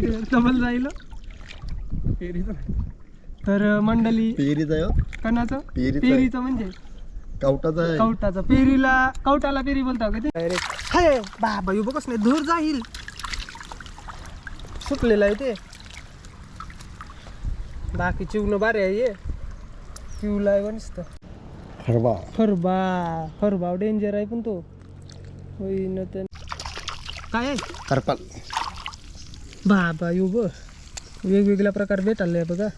Double जाईल तर मंडळी पेरीच आहे हो. कणाचं? पेरीचं आहे. पेरीचं म्हणजे? कवटाचा आहे. कवटाचं. पेरीला कवटाला पेरी बोलता का ते? हाय बाबा बघच नाही धूर जाईल. सुटलेलं आहे ते. बाकी चिवणं बारे आहे ये. चिवला आहे नुसतं. हरवा फरबा फरबा डेंजर आहे पण तो. होईन तर. काय आहे? करपाल बाबा येऊ ब वेगवेगळ्या प्रकार भेटायला आहे बघा.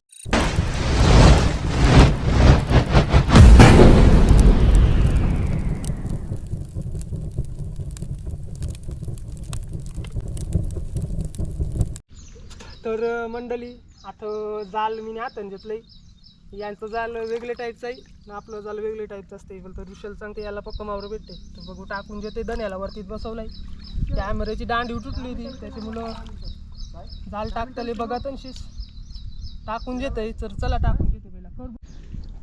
तर मंडळी आता जाल मी हाताने घेतलंय. यांचं जाल वेगळे टाईपचं आहे आपलं जाल वेगळे टाईपचं असते. पण तर रुशल सांगते याला पक्का मावर भेटते. तर बघू टाकून घेते दण्याला वरतीत बसवलाय. कॅमेऱ्याची दांडी तुटली होती. मुलं जाल टाकतले बघा तनशीस. टाकून घेते तर चला टाकून घेते पहिला. कर.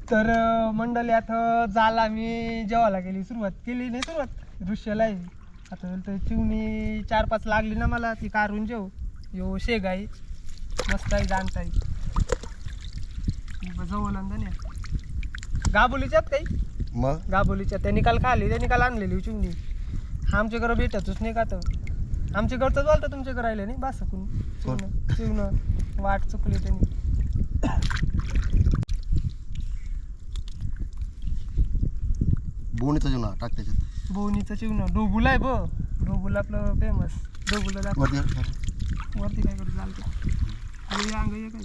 तर मंडळी आता जाल आम्ही जेवायला गेली सुरुवात केली नाही सुरुवात दृश्याला आहे. आता तर चिवणी चार पाच लागली ना मला ती काढून जेव. यो शेगाई. मस्त आहे जाणता जवळ गाबोलीच्यात काही? मग? गाबोलीच्या त्यांनी काल खाली त्यांनी काल आणलेली चिवणी. आमच्या घरं भेटतच नाही का तर आमच्या घरचंच बोलतं तुमच्या घरं राहिले नाही बस कोण? चिवणं वाट चुकली त्यांनी. बोणीचा जेवणा टाक त्याच्यात. बोनीचं चिवणं डोबुला आहे ब डोबुला आपलं फेमस डोबुला दाखव. वरती काय करू चालतं. आणि अंग ये काय?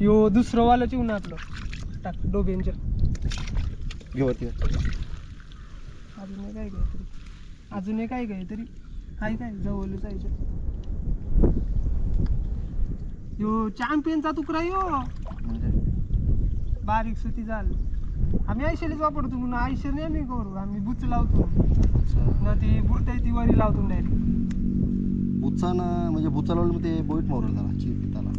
यो दुसरं वालं चिवणं आपलं. टाक डोब्यांच्या घे वरती. अजून काय काय अजून एक काय काय तरी? काय काय? जवळच जायचं यो चॅम्पियनचा तुकडा यो. म्हणजे? बारीक सुती जाल आम्ही आयशेलीच वापरतो म्हणून आयशे नाही आम्ही करू. आम्ही बुच लावतो. ना ती बुट आहे ती वरी लावतो डायरेक्ट बुचानं म्हणजे बुचा लावलं ते बोईट मारलं त्याला चिप पिताला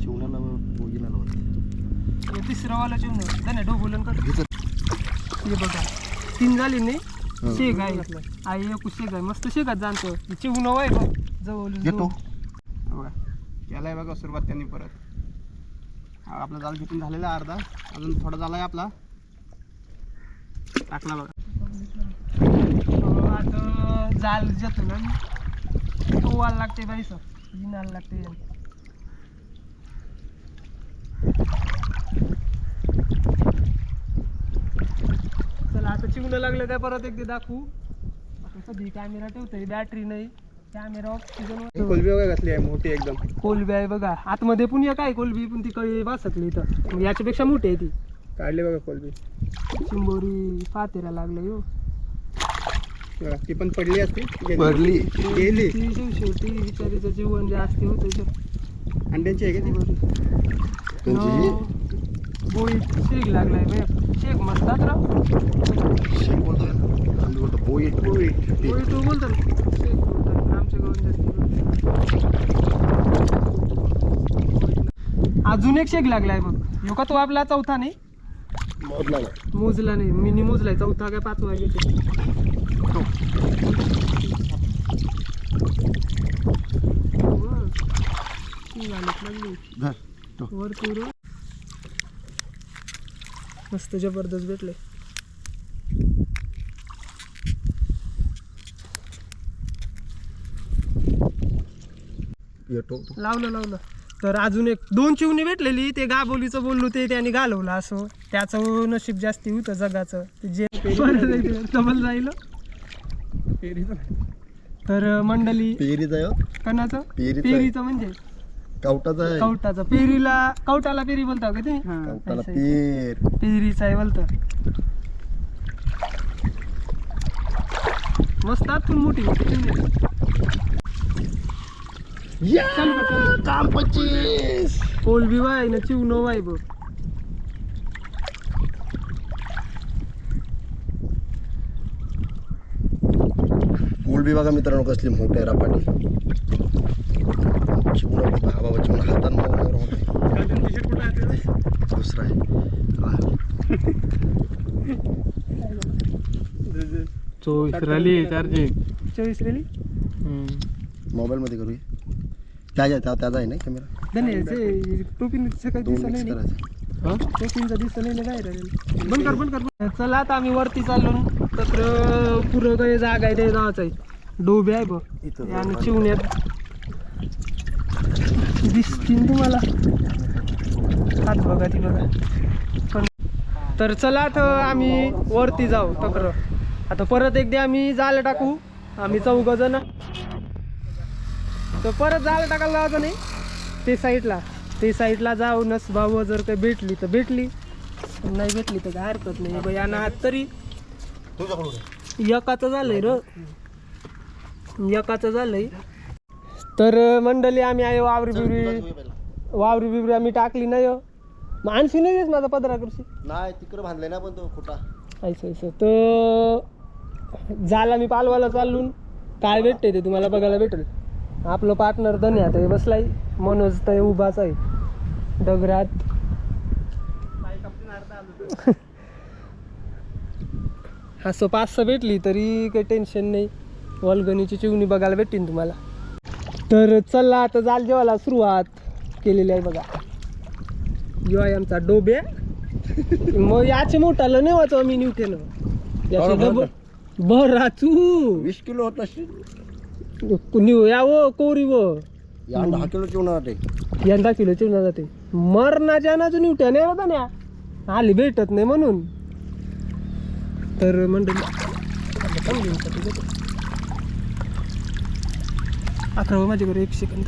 चिवण्याला बोगीला लावलं. तिसरं वाला चिवणं. नाही डोबुलन कर. हे बघा. तीन झाली नाही. शेग आहे आई एकू शेग आहे मस्त शेगात जाणतो. चिवणं वाय बघ जवळ घेतो बघा याला बघा सुरुवात त्यांनी परत. हा आपला जाल जिथून झालेला आहे अर्धा. अजून थोडा झाला आहे आपला. टाकला बघा. आता जाल जातो ना तो वाल लागते बाईस जिनाला लागते चला आता चिवणं लागलं काय परत एकदा दाखवू. आता सध्या कॅमेरा ठेवतोय बॅटरी नाही. कॅमेरा ऑक्सिजन कोलबी बघा घातली आहे मोठी एकदम. कोलबी आहे बघा. आतमध्ये पण एक आहे कोलबी पण ती कळी वासकली इथं. मग याच्यापेक्षा मोठी आहे ती. काढली बघा कोलबी. चिंबोरी पातेरा लागलं यो. बघा ती पण पडली असती. गेली. भरली गेली. ती शेवटी बिचारीचं जीवन जास्त होतं इथं. अंड्यांची आहे का ती? त्यांची ही बोई शेक लागलाय बे शेक राव शेक बोलतोय ना. आम्ही बोलतो बोईट बोई तो बोलतो शेक आमच्या जास्त अजून एक शेक लागलाय बघ यो का तो आपला चौथा नाही मोजला ना मोजला नाही मिनी मोजलाय चौथा काय पाचवा घेते. वर पूर मस्त जबरदस्त भेटले येतो लावलं लावलं. तर अजून एक दोन चिवणी भेटलेली ते गाबोलीचं बोललो ते त्याने घालवलं असं. त्याचं नशीब जास्ती होतं जगाचं. ते जे डबल जाईल तर पेरीच आहे हो. कणाचं. पेरीचं म्हणजे? कवटाचा आहे. कवटाचं. पेरीला कवटाला पेरी बोलता का ते? कवटाला असं आहे. पेर. पेरीचा आहे बोलतं मस्त आतून मोठी मोठी. काम पच्चीस. कोलबी वाय ना चिवनो वाय बघ. कोलबी बघा मित्रांनो कसली मोठी रापाटी. चिवणा हा बाबा चिवणा हातात दुसरा आहे. हा. चोवीस रेली चार्जिंग चोवीस रेली मोबाईलमध्ये करूया. त्याच्या त्या त्याचा आहे ना कॅमेरा टोपीन सकाळी दोन दिसलं मिक्स नाही. टोपीनचा दिसलं नाही बाहेर आलेलं. बंद कर बंद कर बंद कर. चला आता आम्ही वरती चाललो. तर पुरं काही जागा आहे ते जायचं आहे. डोबे आहे बघ. आणि चिवण्यात. दिसतील तुम्हाला. हात बघा ती बघा. पण तर चला आता आम्ही वरती जाऊ तक्र. आता परत एकदा आम्ही जाल टाकू. आम्ही चौघ जण. तर परत जाल टाकायला जायचं नाही. ते साईडला. ते साईडला जाऊनच भाऊ जर काही भेटली तर भेटली. नाही भेटली तर काय हरकत नाही. बाई आणि हात तरी एकाचं झालंय र. एकाचं झालंय. तर मंडळी आम्ही आहे वावरी बिवरी. वावरी बिवरी आम्ही टाकली नाही हो. मग आणखी नाही देस माझा पदरा कृषी नाही तिकडं बांधलाय ना पण तो खोटा. ऐसं ऐसं. तर झाला मी पालवाला चालून. काय भेटते ते तुम्हाला बघायला भेटेल. आपलं पार्टनर धन्या ते बसलाय. मनोज तर उभाच आहे. डगरात असं पाच सहा भेटली तरी काही टेन्शन नाही. वलगणीची चिवणी बघायला भेटतील तुम्हाला. तर चला आता जाल जेवायला सुरुवात केलेली आहे बघा. आहे आमचा डोबे. मग याचे मोठालं नाही वाचवा मी निवटेनं याचे बराचू वीस किलो होत असेल. निव या वो कोरी व. या दहा किलो चिवणार वाटे यंदा किलो चिवणा जाते. मरणाच्या नाच निवट्या नाही होता ना आली भेटत नाही म्हणून. तर मंडळी आता थांबली मी साठी देतो. अकरा व माझ्याकडे एक सेकंद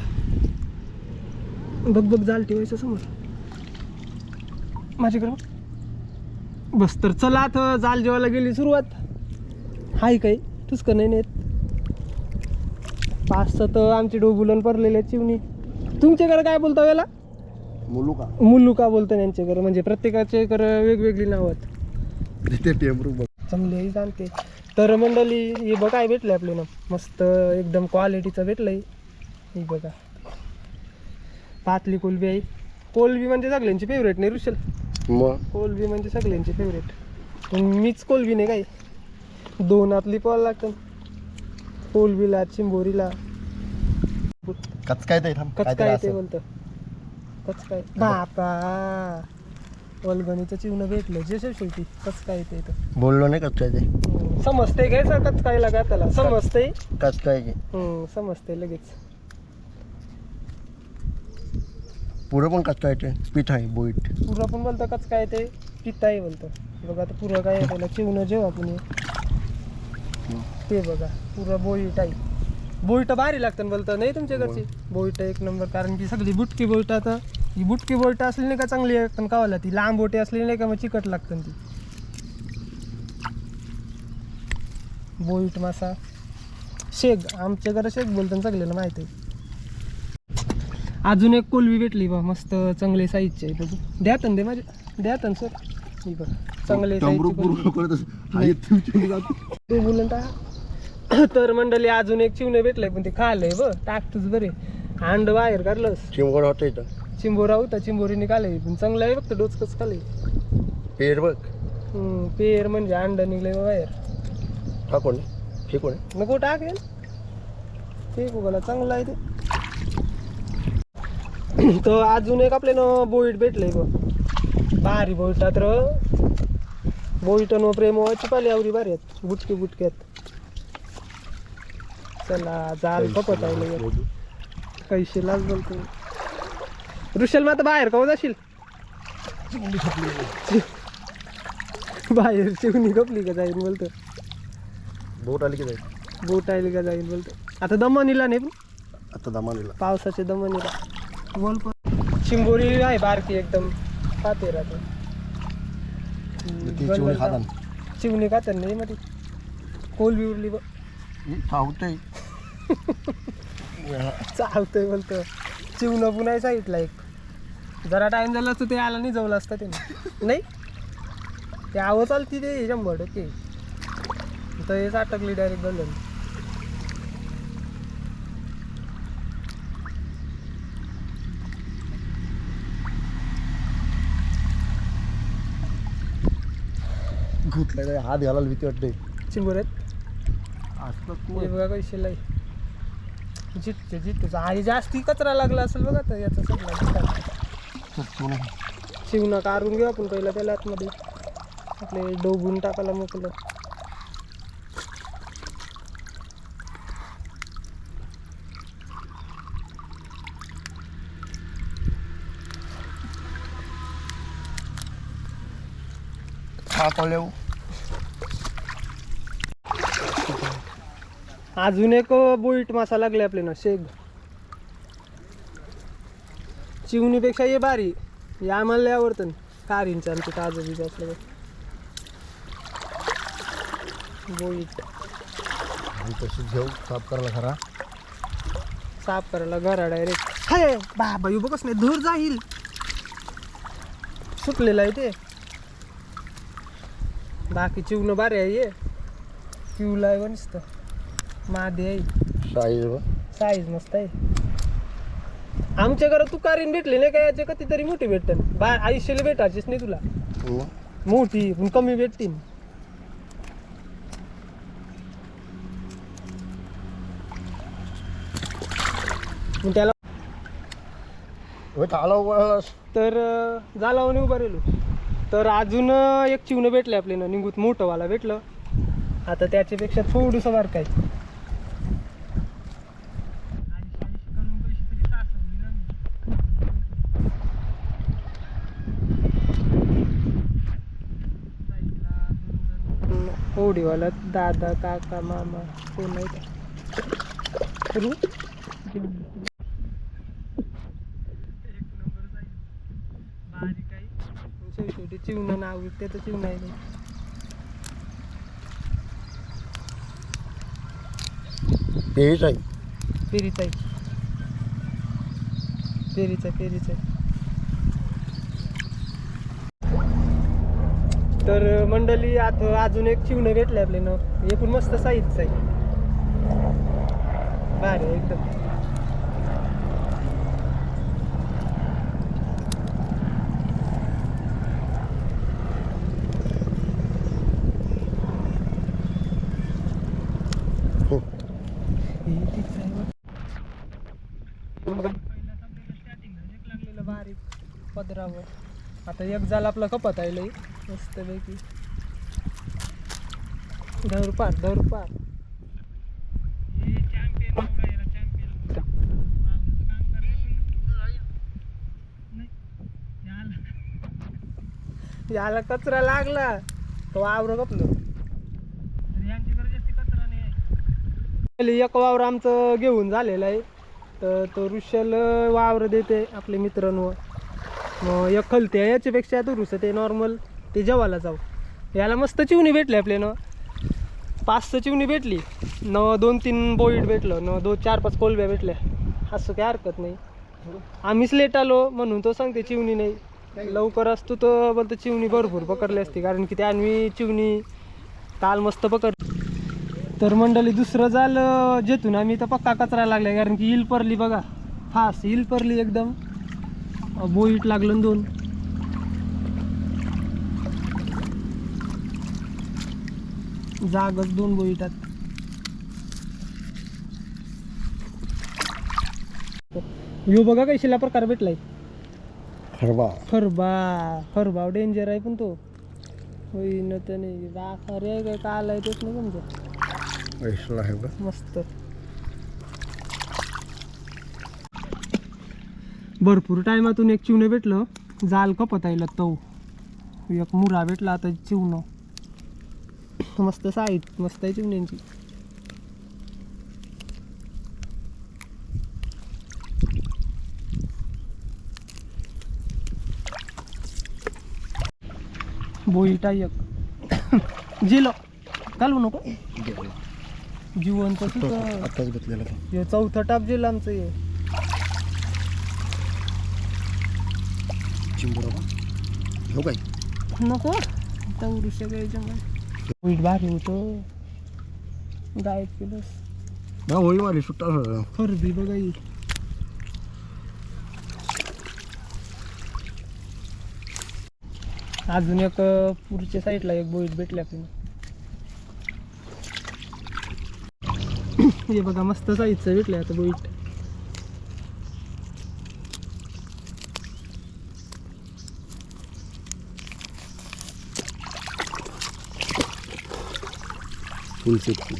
बघ बघ जाल ठेवायचं समोर. माझ्याकडे. बस तर चला आता जाल जेवायला गेली सुरुवात. हाय काही तूच का नाही नेत. पाच सत आमची डोबुलन पडलेले चिवणी. तुमच्याकडे काय बोलता याला? मुलू का मुलुका बोलतो यांच्याकडे. म्हणजे प्रत्येकाचे इकडं वेगवेगळी नावं आहेत. चांगली जाणते. तर मंडळी हे बघा भेटलं आपल्याला मस्त एकदम क्वालिटीचं भेटलंय. हे बघा. पातली कोलबी आहे. कोलबी म्हणजे सगळ्यांची फेवरेट नाही रुशल मग? कोलबी म्हणजे सगळ्यांची फेवरेट पण मीच कोलबी नाही काय? दोन आतली पाहावं लागतं. कोलबीला चिंबोरीला. कच काय ते कच काहीतरी काय ते असं. बोलतं कच काय बापा! वलगणीचं चिवणं भेटलं. जे शेवटी कच काय ते इथं बोललो नाही कच काय ते? समजते काय? सर कच काय लागा त्याला? समजते कच काय समजते लगेच. पुढं पण कच काय ते? पीठ आहे बोईट. पुरं पण बोलतं कच काय ते? आहे बोलतं. बघा आता पुरं काय आहे त्याला? चिवणं जेव्हा आपण ते बघा पुरं बोईट आहे. बोईट भारी लागतं बोलतं नाही तुमच्याकडची? बोईट एक नंबर कारण की सगळी बुटकी बोईट आता. ही बुटकी बोईट असली नाही का चांगली लागतं कावाला ती? लांब बोटे असली नाही का मग चिकट लागतं ती? बोईट मासा. शेग. आमच्याकडे शेग बोलतं ना सगळ्याला माहिती आहे. अजून एक कोलवी भेटली बा मस्त चांगले साईजचे आहे बघू द्या तन दे माझे. द्या तन सर. ही बघ चांगले. ते तर मंडळी अजून एक चिवणे भेटलंय पण ते खाल्लंय ब टाकतोच बरे अंड बाहेर काढलंस. इथं. चिंबोरा होता चिंबोरीने काढलंय पण चांगलं आहे फक्त डोचकच खाल्लंय? पेर बघ. हम्म, पेर म्हणजे अंड निघले बाहेर. कोण? आहे? नको टाकेल ते बघायला चांगलं आहे ते. तर अजून एक आपल्याला बोईट भेटलंय बघ. भारी बोईट नो प्रेमची पाली आवरी भारी आहेत. बुटके बुटक्यात चला जाल फपत आहे. कैशीलाच बोलतो ऋषल मग आता बाहेर का जाशील? बाहेर चिवणी कपली का जाईल बोलतो. बोट आली की जाईल बोट आली का जाईल बोलतो. आता दमनीला नाही आता दमानीला पावसाच्या दमनीला बोल चिंबोरी आहे बारकी एकदम. पाते राहते ती चिवणी का नाही मध्ये. कोलबी उरली बघ. चालतंय बोलतो. चिवणं पुन्हा साईडला एक. जरा टाइम झाला असतो ते आला नाही जवळ असतं ते नाही? ते आवं चालती ते शंभर टक्के. तर हेच अटकली डायरेक्ट बंधन. घुतलाय हात घालायला भीती वाटते. चिंबोऱ्यात हे बघा कशी लाई जितते जितते आणि जास्ती कचरा लागला असेल बघा तर याचा सगळा जितायला. शिवणं काढून घेऊ आपण पहिला त्याला आतमध्ये. आपले डोबून टाकायला मोकलं हा कॉलेव अजून एक बोईट मासा लागले आपले ना शेग. चिवणीपेक्षा ये बारी हे आम्हाला आवडतं कारींचं आमचं ताजं बीज असलं. बोईट. घेऊ साफ करायला खरा. साफ करायला घरा डायरेक्ट हे बाबा येऊ बघच नाही धूर जाईल. सुटलेलं आहे ते. बाकी चिवणं बारे आहे ये. पिवला आहे वनिस्त मादी आहे. साईज साईज मस्त आहे. आमच्या घरात तू कारीन भेटली नाही का? याचे कधीतरी मोठी भेटन बा आयुष्याला भेटायचीच नाही तुला. हम्म. मोठी पण कमी भेटतील. मग त्याला आला तर अं, जालावणे उभा राहिलो. तर अजून अं, एक चिवणं भेटले आपल्याला. निघूत मोठंवाला भेटलं. आता त्याच्यापेक्षा थोडंसं बार काय होडीवाला दादा काका मामा कोण आहे? शेवटी चिवणं नाव त्याचं चिवणं आहे ते. तेच आहे पेरीचा आहे पेरीचा पेरीचा आहे. तर मंडळी आता अजून एक चिवणं भेटले आपले ना हे पण मस्त साईजचं आहे. भारी एकदम. हो. बारीक पदरावर. आता एक जाल आपला कपत आहे लई. मस्त पैकी. दर पार दर पार. याला कचरा लागला तो वावर कपलं एक वावर आमचं घेऊन झालेलं आहे. तर तो ऋषल वावर देते आपले मित्रांवर. मग एक खलते याच्यापेक्षा दुरुस्त ते नॉर्मल ते जेवायला जाऊ. याला मस्त चिवणी भेटली आपल्यानं पाच सहा चिवणी भेटली. न दोन तीन बोईट भेटलं न दोन चार पाच कोलब्या भेटल्या. असं काही हरकत नाही. आम्हीच लेट आलो म्हणून तो सांगते चिवणी नाही. लवकर असतो तर बोलतो चिवणी भरपूर पकडली असते कारण की त्या आम्ही चिवणी काल मस्त पकड. तर मंडळी दुसरं जाल जेतून जेथून आम्ही तर पक्का कचरा लागला कारण की हिल परली बघा. फास हिल परली एकदम. बोईट लागलं दोन. जागच दोन बोईटात. यो बघा काही शिला प्रकार भेटलाय. खरबा. खरबा. खरबा डेंजर आहे पण तो. होई न तर नाही. आहे काय? काल आहे तेच नाही बघ. मस्त. भरपूर टायमातून एक चिवणं भेटलं. जाल कपत आहे तो एक मुरा भेटला आता चिवणं. मस्त साईट मस्त आहे चिवण्यांची बोईटा एक जिलो. घालू नको. जिवंत सुद्धा आत्ताच घेतलेला चौथं टाप जेल आमचं हे. चिंबुरा बघ हो काय? नको. दौडूशे गायच्या वीट भारी होतं. गायब केलंस ना होळी मारली सुट्टा झाला. खरबी बघा ही. अजून एक पुढच्या साईडला एक बोईट भेटली आपल्याला. हे बघा मस्त साईजचं भेटलंय आता बोईट. फुल सेफ्टी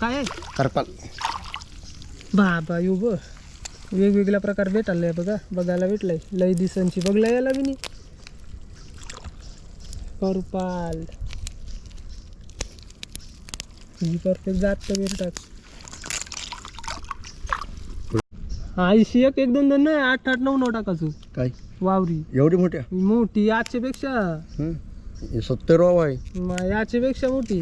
काय? आहे करपाल. बाबा येऊ ब वेगवेगळ्या प्रकार भेटायला बघा. बघायला भेटलंय. लय दिसांची बघला याला बी नाही करपाल ही परफेक्ट जात तर भेटतात. ऐंशी एक एक दोन दोन नाही आठ आठ नऊ नऊ टाकायचो. काय? वावरी. एवढी मोठ्या मोठी याच्या पेक्षा सत्तर वाव आहे. याच्या पेक्षा मोठी.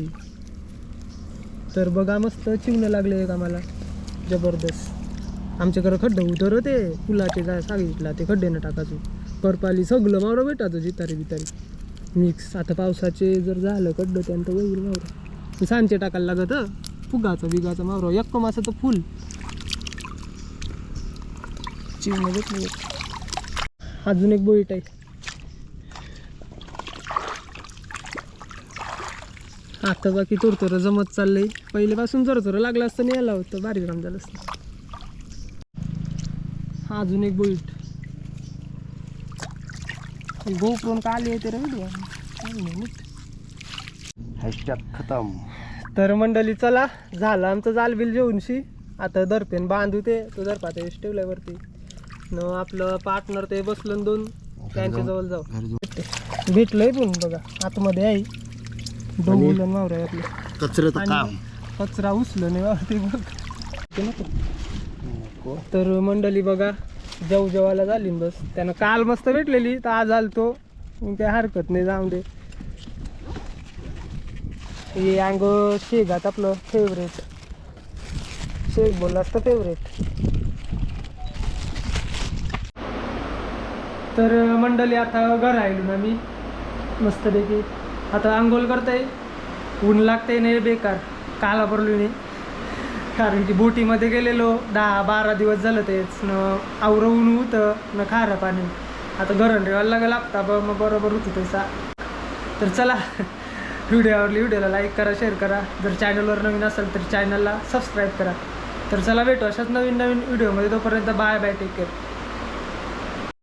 तर बघा मस्त चिवणं लागले एक आम्हाला. जबरदस्त. आमच्याकडं खड्डे उतर ते. फुलाचे काय सांगितलं ते खड्डे न टाकायचो. परपाली सगळं मावरं भेटायचं जितारी बितारी. मिक्स आता पावसाचे जर झालं खड्डं त्यानंतर होईल मावरं सांचे टाकायला लागत. फुगाचं बिगाचं मावरं एक मासाचं फुल. चिवणं भेटलं अजून एक बोईट आहे. आता बाकी तुरतुरं जमत चाललंय. पहिल्यापासून तुरतुरं लागलं असतं नाही यायला होतं. भारी काम झालं असतं. हा अजून एक बोईट गोप्रोन का आले ते रे व्हिडिओ हॅशटॅग खतम. तर मंडळी चला. झालं आमचं जाल बिल जेवूनशी आता दरपेन बांधू ते. तो दरपाते ठेवलाय वरती. न आपलं पार्टनर ते बसलं दोन त्यांच्या जवळ जाऊ. भेटलंय पण बघा आतमध्ये आहे. डोंगुलन मावरा आहे आपलं आणि कचरा उचलं नाही बघ ते नको. तर मंडळी बघा जेव जेवायला झाली बस. त्यानं काल मस्त भेटलेली तर आज आलतो. काही हरकत नाही जाऊन दे. हे अंग शेगात आपलं फेवरेट शेग बोलला असतं फेवरेट तर मंडळी आता घर राहिलो ना मी. मस्तपैकी. आता आंघोळ करताय. ऊन लागतंय नाही बेकार. काला पडलो नाही कारण की बोटीमध्ये गेलेलो. दहा बारा दिवस झालं तेच. न आवरं ऊन होतं न खारं पाणी. आता गरण ठेवायला लागलं लागता ब मग बरोबर होतं तसा. तर चला व्हिडिओ आवडली व्हिडिओला लाईक करा शेअर करा. जर चॅनलवर नवीन असेल तर चॅनलला सबस्क्राईब करा. तर चला भेटू अशाच नवीन नवीन व्हिडिओमध्ये. तोपर्यंत बाय बाय टेक केअर.